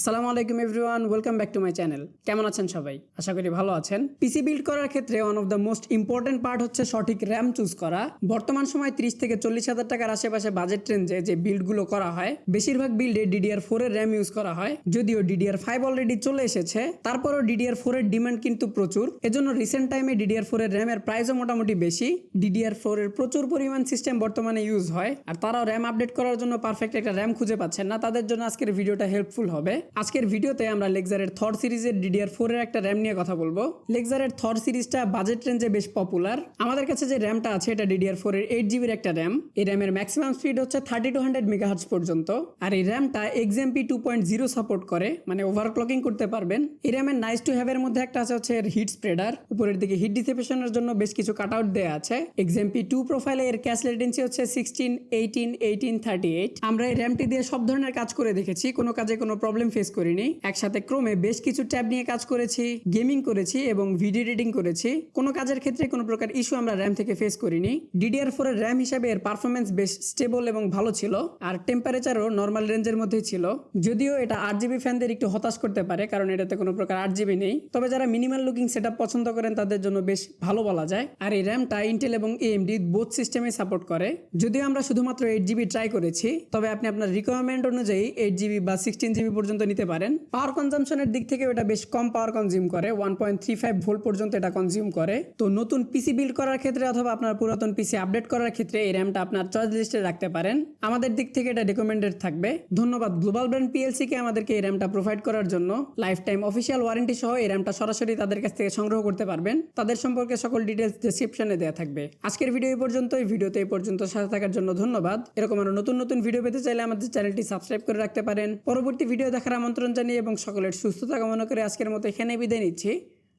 আসসালামু আলাইকুম everyone, welcome back to my channel. কেমন আছেন সবাই? আশা করি ভালো আছেন। পিসি বিল্ড করার ক্ষেত্রে one of the most important part হচ্ছে সঠিক র্যাম চুজ করা। বর্তমান সময় ত্রিশ থেকে চল্লিশ হাজার টাকার আশেপাশে বাজেট রেঞ্জে যে বিল্ডগুলো করা হয়, বেশিরভাগ বিল্ডে ডিডিআর ফোর এর র্যাম ইউজ করা হয়। যদিও ডিডিআর ফাইভ অলরেডি চলে এসেছে, তারপরও ডিডিআর ফোর এর ডিমান্ড কিন্তু প্রচুর। এজন্য রিসেন্ট টাইমে ডিডিআর ফোর এর র্যামের প্রাইসও মোটামুটি বেশি। ডিডিআর ফোর এর প্রচুর পরিমাণ সিস্টেম বর্তমানে ইউজ হয়, আর তারাও র্যাম আপডেট করার জন্য পারফেক্ট একটা র্যাম খুঁজে পাচ্ছেন না। তাদের জন্য আজকের ভিডিওটা হেল্পফুল হবে। আজকের ভিডিওতে আমরা লেক্সারের থর সিরিজের ডিডিআর ফোর এর একটা র্যাম নিয়ে কথা বলব। লেক্সারের থর সিরিজটা বাজেট রেঞ্জে বেশ পপুলার আমাদের কাছে যে র্যামটা আছে, এটা ডিডিআর ফোর এর এইট জিবির একটা র্যাম এই র্যামের ম্যাক্সিমাম স্পিড হচ্ছে থার্টি টু হান্ড্রেড মেগাহার্জ পর্যন্ত। আর এই র্যামটা XMP two point zero support করে মানে ওভারক্লকিং করতে পারবেন। এই র্যামের নাইস টু হ্যাভ এর মধ্যে একটা আছে হচ্ছে এর হিট স্প্রেডার উপরের দিকে হিট ডিসিপেশনের জন্য বেশ কিছু কাট আউট দেওয়া আছে। এক্সএমপি টু প্রোফাইলে এর ক্যাশ লেটেন্সি হচ্ছে sixteen eighteen eighteen thirty eight আমরা এই র্যামটি দিয়ে সব ধরনের কাজ করে দেখেছি, কোনো কাজে কোনো প্রবলেম ফেস করিনি, একসাথে ক্রমে বেশ কিছু ট্যাব নিয়ে কাজ করেছি, গেমিং করেছি এবং ভিডিও এডিটিং করেছি। কোনো কাজের ক্ষেত্রে কোনো প্রকার ইস্যু আমরা র্যাম থেকে ফেস করিনি। ডিডিআর ফোর এর র্যাম হিসাবে এর পারফরমেন্স বেশ স্টেবল এবং ভালো ছিল, আর টেম্পারেচারও নর্মাল রেঞ্জের মধ্যেই ছিল। যদিও এটা আট জিবি ফ্যানদের একটু হতাশ করতে পারে, কারণ এটাতে কোনো প্রকার আট জিবি নেই। তবে যারা মিনিমাল লুকিং সেট পছন্দ করেন, তাদের জন্য বেশ ভালো বলা যায়। আর এই র্যামটা ইন্টেল এবং এএমডি বোথ সিস্টেমে সাপোর্ট করে। যদিও আমরা শুধুমাত্র এইট জিবি ট্রাই করেছি, তবে আপনি আপনার রিকোয়ারমেন্ট অনুযায়ী এইট জিবি বা সিক্সটিন জিবি পর্যন্ত নিতে পারেন। পাওয়ার কনজামশনের দিক থেকে এটা বেশ কম পাওয়ার কনজিউম করে। One point three five volt পর্যন্ত এটা কনজিউম করে। তো নতুন পিসি বিল্ড করার ক্ষেত্রে অথবা আপনার পুরাতন পিসি আপডেট করার ক্ষেত্রে এই র্যামটা আপনার চয়েস লিস্টে রাখতে পারেন। আমাদের দিক থেকে এটা রেকমেন্ডেড থাকবে। ধন্যবাদ গ্লোবাল ব্র্যান্ড পিএলসি কে আমাদেরকে এই র্যামটা প্রোভাইড করার জন্য। লাইফ টাইম অফিসিয়াল ওয়ারেন্টি সহ এই র্যামটা সরাসরি তাদের কাছ থেকে সংগ্রহ করতে পারবেন। তাদের সম্পর্কে সকল ডিটেলস ডেসক্রিপশনে দেওয়া থাকবে। আজকের ভিডিও এই পর্যন্ত এই ভিডিওতে এই পর্যন্ত সাথে থাকার জন্য ধন্যবাদ। এরকম আরও নতুন নতুন ভিডিও পেতে চাইলে আমাদের চ্যানেলটি সাবস্ক্রাইব করে রাখতে পারেন। পরবর্তী ভিডিও দেখার আমন্ত্রণ জানিয়ে এবং সকলের সুস্থতা কামনা করে আজকের মতো এখানে বিদায় নিচ্ছি।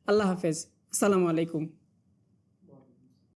আল্লাহ হাফেজ। আসসালামু আলাইকুম।